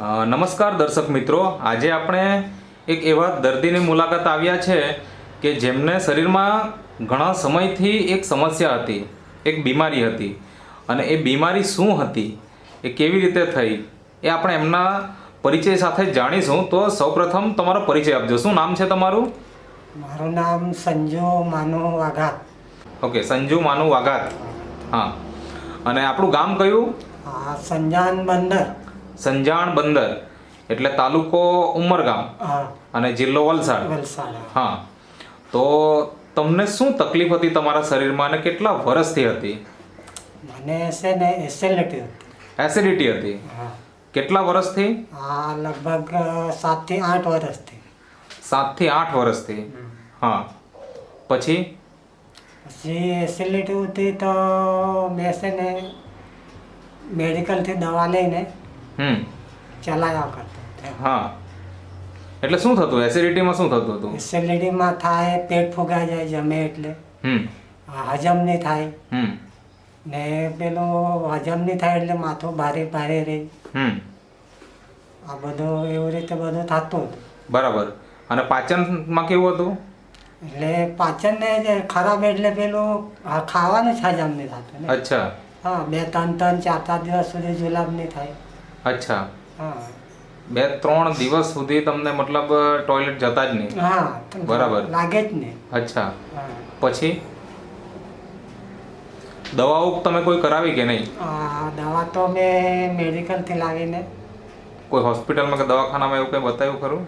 નમસ્કાર દર્શક મિત્રો. આજે આપણે એક એવા દર્દીની મુલાકાત આવ્યા છે કે જેમને શરીરમાં ઘણા સમયથી એક સમસ્યા હતી એક બીમારી હતી. અને એ બીમારી શું હતી એ કેવી રીતે થઈ એ આપણે એમના પરિચય સાથે જાણીશું. તો સૌપ્રથમ તમારો પરિચય આપજો. શું નામ છે તમારું? મારું નામ સંજુ માનુ વાઘાત. ઓકે સંજુ માનુ વાઘાત. હા. અને આપણું ગામ કયું? સંજાન બંદર. સંજાણ બંદર એટલે તાલુકો ઉમરગામ હા. અને જિલ્લો વલસાડ. વલસાડ હા. તો તમને શું તકલીફ હતી તમારા શરીરમાં અને કેટલા વર્ષથી હતી? મને છે ને એસેલિટી હતી. એસિડિટી હતી? હા. કેટલા વર્ષથી આ લગભગ સાતથી આઠ વર્ષથી સાતથી આઠ વર્ષથી હા. પછી? પછી એસિડિટી હતી તો મેં છે ને મેડિકલથી દવા લઈને હમ. ચલાવ્યા કરતો હા. એટલે શું થતું? એસિડિટીમાં શું થતું હતું? એસિડિટીમાં થાય પેટ ફુગાઈ જાય જમે એટલે. હમ. હજમ નહીં થાય. હમ. ને પેલું હજમ નહીં થાય એટલે માથું ભારે ભારે રહે હમ. આ બધું એવી રીતે બધું થતું હતું. બરાબર. અને પાચનમાં કેવું હતું? એટલે પાચનને ખરાબ એટલે પેલું ખાવાનું જ હજમ નહીં થતું અચ્છા. હા બે ત્રણ ત્રણ ચાર ચાર દિવસ સુધી જુલાબ નહીં થાય. અચ્છા. હા. બે ત્રણ દિવસ સુધી તમને મતલબ ટોયલેટ જતા જ નહીં? હા બરાબર. લાગે જ ને અચ્છા. પછી? દવાઓ તમે કોઈ કરાવી કે નહીં? દવા તો મેં મેડિકલથી લાવીને. કોઈ હોસ્પિટલમાં કે દવાખાનામાં એવું કંઈ બતાવ્યું ખરું?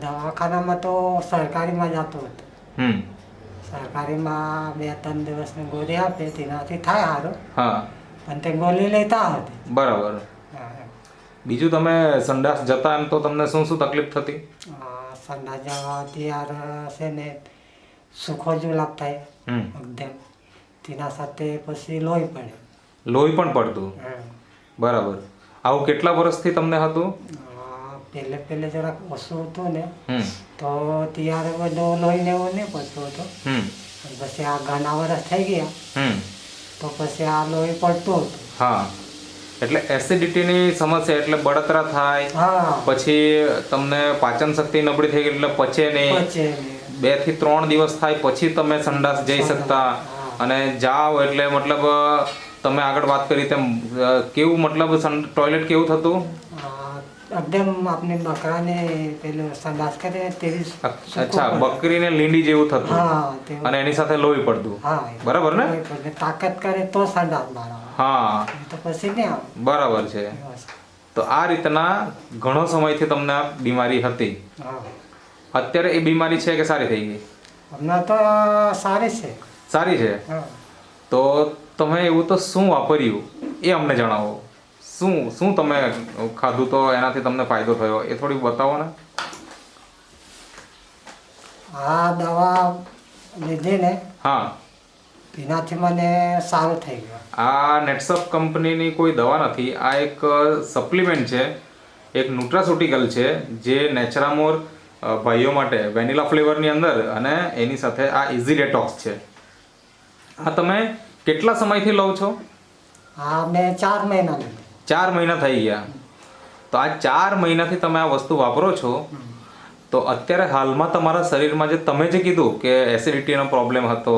દવાખાનામાં તો સરકારીમાં જતો હતો. હમ. સરકારીમાં બે ત્રણ દિવસની ગોળી આપે તેનાથી થાય સારું. હા. પણ તે ગોળી લેતા હતી. બરાબર. બીજું તમે સંડાસ જતા એમ તો તમને શું શું તકલીફ થતી? સંડાસ જવાથી યાર છે ને સુખો થાય હમ. એકદમ. તેના સાથે પછી લોહી પડે. લોહી પણ પડતું. બરાબર. આવું કેટલા વર્ષથી તમને હતું? પહેલે પહેલે જરાક ઓછું હતું ને. તો ત્યારે બધું લોહી ને એવું નહીં પડતું હતું. પછી આ ઘણા વર્ષ થઈ ગયા. હમ. તો પછી આ લોહી પડતું હતું. હા. એટલે એસિડિટીની સમસ્યા એટલે બળતરા થાય પછી તમને પાચન શક્તિ નબળી થઈ ગઈ એટલે પચે નહીં. બેથી ત્રણ દિવસ થાય પછી તમે સંડાસ જઈ શકતા. અને જાઓ એટલે મતલબ તમે આગળ વાત કરી તેમ કેવું મતલબ ટોયલેટ કેવું થતું? એકદમ આપણે બકરાને પેલું સંડાસ કરે તેવી અચ્છા. બકરીને લીંડી જેવું થતું. અને એની સાથે લોહી પડતું. બરાબર ને? તાકાત કરે તો સંડાસ મારવા. હા. તો પછી ક્યાં આવે. બરાબર છે. તો આ રીતના ઘણો સમયથી તમને આ બીમારી હતી. હા. અત્યારે એ બીમારી છે કે સારી થઈ ગઈ? હમણાં તો સારી છે. સારી છે? હા. તો તમે એવું તો શું વાપર્યું? એ અમને જણાવો. શું શું તમે ખાધું તો એનાથી તમને ફાયદો થયો? એ થોડી બતાવો ને. આ દવા લીધી ને હા. તેનાથી મને સારું થઈ ગયું. આ નેટસપ કંપનીની કોઈ દવા નથી. આ એક સપ્લિમેન્ટ છે. એક ન્યુટ્રાસુટિકલ છે જે નેચરામોર ભાઈઓ માટે વેનિલા ફ્લેવરની અંદર અને એની સાથે આ ઇઝી ડેટોક્સ છે. આ તમે કેટલા સમયથી લો છો? આ મેં ચાર મહિના ચાર મહિના થઈ ગયા. તો આ ચાર મહિનાથી તમે આ વસ્તુ વાપરો છો? તો અત્યારે હાલમાં તમારા શરીરમાં જે તમે જે કીધું કે એસિડિટીનો પ્રોબ્લેમ હતો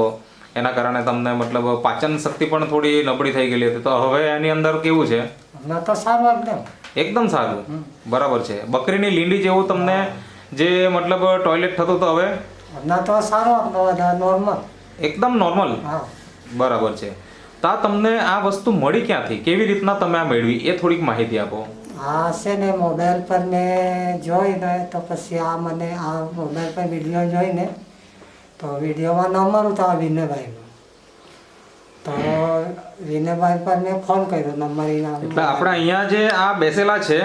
એના કારણે તમને મતલબ પાચન શક્તિ પણ થોડી નબળી થઈ ગયેલી હતી. તો હવે એની અંદર કેવું છે? તો સારું એકદમ એકદમ સારું. બરાબર છે. બકરીની લીંડી જેવું તમને જે મતલબ ટોયલેટ થતું તો હવે? તો સારું નોર્મલ એકદમ નોર્મલ હા. બરાબર છે. તો આ તમને આ વસ્તુ મળી ક્યાંથી? કેવી રીતના તમે આ મેળવી? એ થોડીક માહિતી આપો. આ છે ને મોબાઈલ પર મેં જોઈને તો પછી આ મને આ મોબાઈલ પર વીડિયો જોઈને તો વિડીયોમાં નંબર ઉતારો વિનયભાઈનો. તો વિનયભાઈ પર મેં ફોન કર્યો નંબર એના એટલે આપણે અહીંયા જે આ બેસેલા છે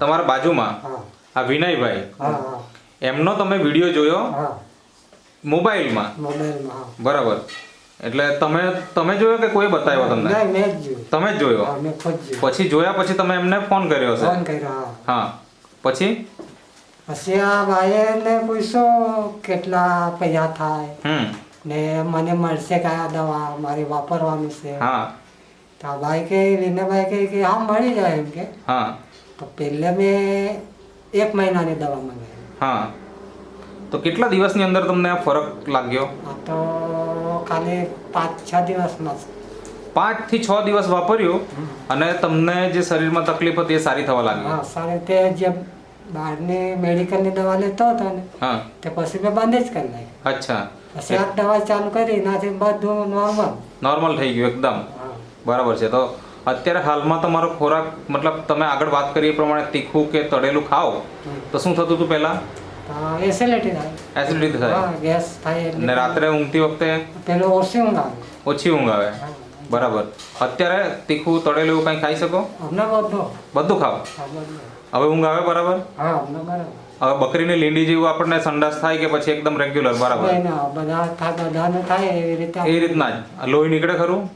તમારા બાજુમાં આ વિનયભાઈ. એમનો તમે વીડિયો જોયો? મોબાઈલમાં? મોબાઈલમાં બરાબર. એટલે તમે તમે જોયો કે કોઈ બતાવ્યો તમને? તમે જ જોયો? પછી જોયા પછી તમે એમને ફોન કર્યો હશે? ફોન કર્યો હા. હા. પછી? પછી આ ભાઈને પૂછ્યું કેટલા પૈસા થાય. ને મને મળશે કયા દવા મારે વાપરવાની છે. હા. તો આ ભાઈ કે વિનયભાઈ કહે કે હા મળી જાય એમ કે. હા. તો પહેલે મેં એક મહિનાની દવા મંગાવી. હા. તો કેટલા દિવસની અંદર તમને આ ફરક લાગ્યો? આ તો ખાલી પાંચ છ દિવસમાં જ. પાંચથી છ દિવસ વાપર્યું અને તમને જે શરીરમાં તકલીફ હતી એ સારી થવા લાગી. હા સારી. તે જે બહારની મેડિકલની દવા લેતો હતો ને હા. તે પછી મેં બંધ જ કરી નાખી અચ્છા. પછી આ દવા ચાલુ કરી એનાથી બધું નોર્મલ નોર્મલ થઈ ગયું એકદમ. બરાબર છે. તો અત્યારે હાલમાં તમારો ખોરાક મતલબ તમે આગળ વાત કરી એ પ્રમાણે તીખું કે તળેલું ખાઓ તો શું થતું હતું પહેલા? એસિડિટી થાય. એસિડિટી થાય. ગેસ થાય ને રાત્રે ઊંઘતી વખતે? પેલો ઓછી ઊંઘ આવે. ઓછી ઊંઘ આવે. બરાબર. અત્યારે તીખું તળેલું એવું કંઈ ખાઈ શકો? બધું. બધું ખાઓ હવે ઊંઘ આવે બરાબર? હવે બકરીની લીંડી જેવું આપણને સંડાસ થાય કે પછી એકદમ રેગ્યુલર બરાબર? એ રીતના જ. લોહી નીકળે ખરું?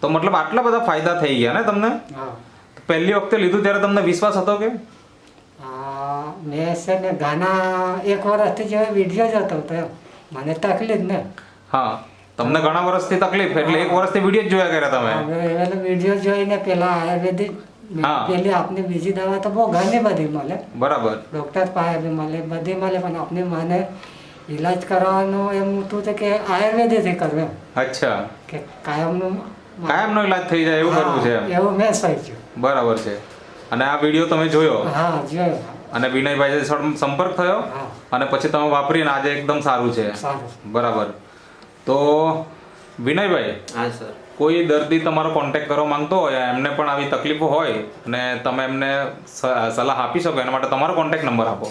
તો મતલબ આટલા બધા ફાયદા થઈ ગયા ને તમને? પહેલી વખતે લીધું ત્યારે તમને વિશ્વાસ હતો કે? મેં છે ને ગાના એક વર્ષથી જે વીડિયો જ હતો. મને તકલીફ ને. હા. તમને ઘણા વર્ષથી તકલીફ એટલે એક વર્ષથી વીડિયો જ જોયા કર્યા તમે. એટલે વીડિયો જોઈને પેલા આયુર્વેદિક હા. પેલી આપની બીજી દવા તો બહુ ઘણી બધી મળે. બરાબર. ડૉક્ટર પાસે બી મળે બધી મળે પણ આપને મને ઈલાજ કરવાનું એમ હતું તો કે આયુર્વેદિકથી કરવું. અચ્છા. કે કાયમનું કાયમનો ઈલાજ થઈ જાય એવું કરવું છે એવું મેં સોચ્યું. બરાબર છે. અને આ વીડિયો તમે જોયો? હા જોયો. અને વિનયભાઈ સંપર્ક થયો? અને પછી તમે વાપરીને આજે એકદમ સારું છે. બરાબર. તો વિનયભાઈ હા સર. કોઈ દર્દી તમારો કોન્ટેક્ટ કરવા માંગતો હોય એમને પણ આવી તકલીફો હોય અને તમે એમને સલાહ આપી શકો એના માટે તમારો કોન્ટેક્ટ નંબર આપો.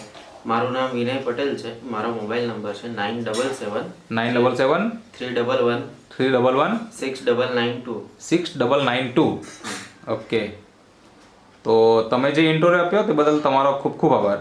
મારું નામ વિનય પટેલ છે મારો મોબાઈલ નંબર છે nine double seven nine double seven three double one three double one six double nine two. Six double nine two. Okay. તો તમે જે ઇન્ટરવ્યુ આપ્યો તે બદલ તમારો ખૂબ ખૂબ આભાર.